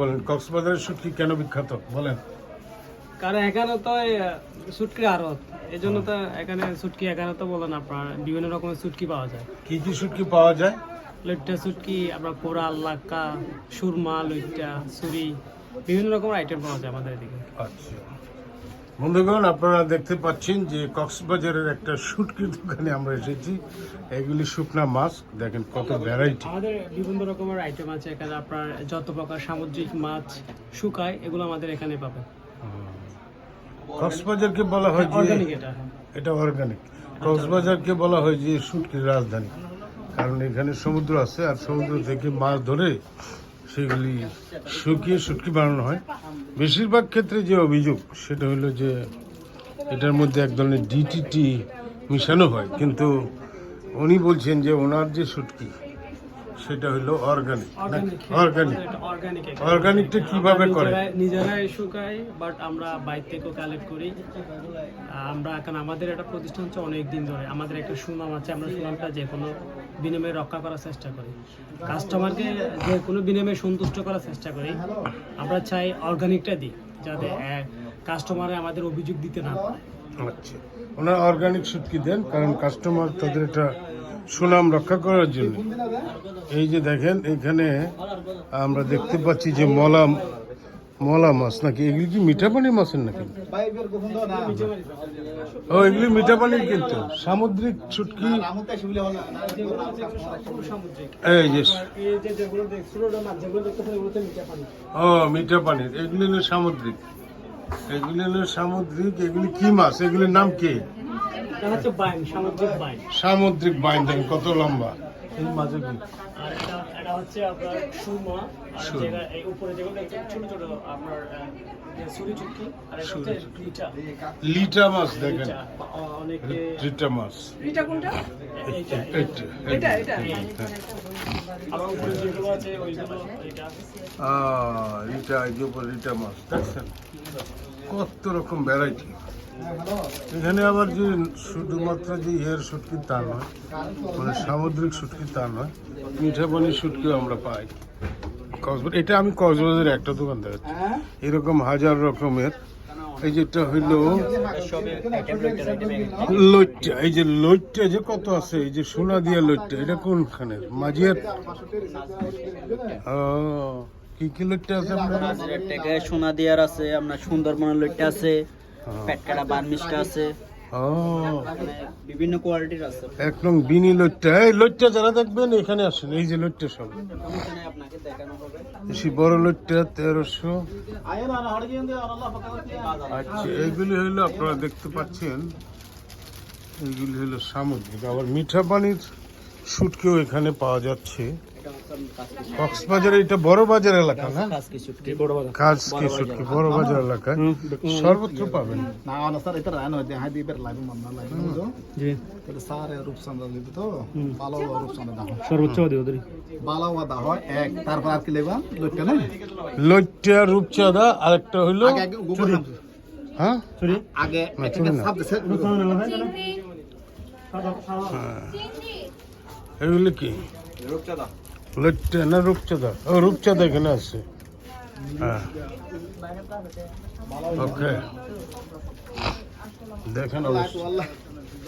বলেন কক্সবাজারের শুটকি কেন বিখ্যাত? বলেন। কারণ এখানে তো শুটকির আড়ত। এই জন্য তো এখানে শুটকি এখানে তো বলেন আপনার বিভিন্ন রকমের শুটকি পাওয়া যায়। কি কি শুটকি পাওয়া যায়? লইট্টা শুটকি আপনার কোরাল লাক্কা সুরমা লইট্টা সুরি বিভিন্ন রকমের আইটেম পাওয়া যায় আমাদের এদিকে। আচ্ছা। বন্ধুগণ আপনারা দেখতে পাচ্ছেন যে কক্সবাজারের একটা শুটকির দোকানে আমরা এসেছি। এগুলি শুকনা মাছ দেখেন কত ভ্যারাইটি আমাদের বিভিন্ন রকমের আইটেম আছে এখানে আপনার যত প্রকার সামুদ্রিক মাছ শুকায় এগুলো আমাদের এখানে পাবেন। কক্সবাজারকে বলা হয় যে অর্গানিক এটা এটা অর্গানিক কক্সবাজারকে বলা হয় যে শুটকির রাজধানী। কারণ এখানে সমুদ্র আছে আর সমুদ্র থেকে মাছ ধরে সেগুলি শুকিয়ে শুটকি বানানো হয়। বেশিরভাগ ক্ষেত্রে যে অভিযোগ সেটা হলো যে এটার মধ্যে এক ধরনের ডিটিটি মিশানো হয়। কিন্তু উনি বলছেন যে ওনার যে শুটকি সেটা হলো অর্গানিক অর্গানিক অর্গানিক অর্গানিক অর্গানিকটা কীভাবে করে? নিজেরাই শুকাই বাট আমরা বাইর থেকেও কালেক্ট করি। আমরা এখন আমাদের একটা প্রতিষ্ঠান হচ্ছে অনেক দিন ধরে। আমাদের একটা সুনাম আছে আমরা সুনামটা যে কোনো বিনিময়ে রক্ষা করার চেষ্টা করি। কাস্টমারকে যে কোনো বিনিময়ে সন্তুষ্ট করার চেষ্টা করি। আমরা চাই অর্গানিকটা দিই যাতে কাস্টমারে আমাদের অভিযোগ দিতে না পারে। আচ্ছা। ওনারা অর্গানিক শুটকি দেন, কারণ কাস্টমার তাদের একটা সুনাম রক্ষা করার জন্য। এই যে দেখেন, এখানে আমরা দেখতে পাচ্ছি যে মলা মলা মাছ নাকি? এগুলি কি মিঠা পানির মাছের নাকি? ও এগুলি মিঠা পানির কিন্তু। সামুদ্রিক এই যে পানি ও মিঠা পানির। এগুলি হলো সামুদ্রিক। এগুলি হলো সামুদ্রিক। এগুলি কি মাছ? এগুলির নাম কি? সামুদ্রিক বাইন। সামুদ্রিক বাইন দেখেন কত লম্বা। এই মাঝে কি আর এটা এটা হচ্ছে আপনার সুরমা। আর যেটা এই উপরে যেগুলো ছোট ছোট আপনার সুরি চুটকি আর এটা হচ্ছে লিটা। লিটা মাছ দেখেন। লিটা, অনেকে লিটা মাছ। এটা কোনটা? এইটা এইটা, এটা এটা। আবার উপরে যেগুলো আছে ওইগুলো এটা আহ, লিটা এই যে লিটা মাছ দেখছেন? কত রকম ভ্যারাইটি এখানে আবার যে শুধুমাত্র যে হেয়ার শুটকি তা নয় মানে সামুদ্রিক শুটকি তা নয় মিঠা পানির শুটকিও আমরা পাই। কক্সবাজার এটা আমি কক্সবাজারের একটা দোকান দেখাচ্ছি। এরকম হাজার রকমের। এই যেটা হইল লইট্টা এই যে লইট্টা যে কত আছে এই যে সোনা দিয়া লইট্টা এটা কোনখানে মাঝিয়ার? কি কি লইট্টা আছে সোনা দিয়ার আছে আপনার সুন্দরবনের লইট্টা আছে। হ্যাঁ। পেটকাটা বার্মিশটা আছে। ও মানে বিভিন্ন কোয়ালিটির আছে। এক নং বিনি লইট্টা। এই লইট্টা যারা দেখবেন এখানে আসেন। এই যে লইট্টা সব। এখানে আপনাকে দেখানো হবে। বেশি বড় লইট্টা তেরোশো। আচ্ছা এইগুলি হইল আপনারা দেখতে পাচ্ছেন। এইগুলি হলো সামুদ্রিক। আবার মিঠা পানির শুটকেও এখানে পাওয়া যাচ্ছে। কক্সবাজারে এটা বড় বাজার এলাকা না? কাজ কি? সুটকি বড় বাজার। এলাকা? সর্বত্র পাবেন। এটা হ্যাঁ এক। তারপর হ্যাঁ? হ্যাঁ। কি রূপচাঁদা আর একটা হলো হ্যাঁ? এগুলো কি? রূপচাঁদা। লইট্টা না রূপচাঁদা ও রূপচাঁদা এখানে আছে হ্যাঁ ওকে দেখেন অবশ্যই আল্লাহ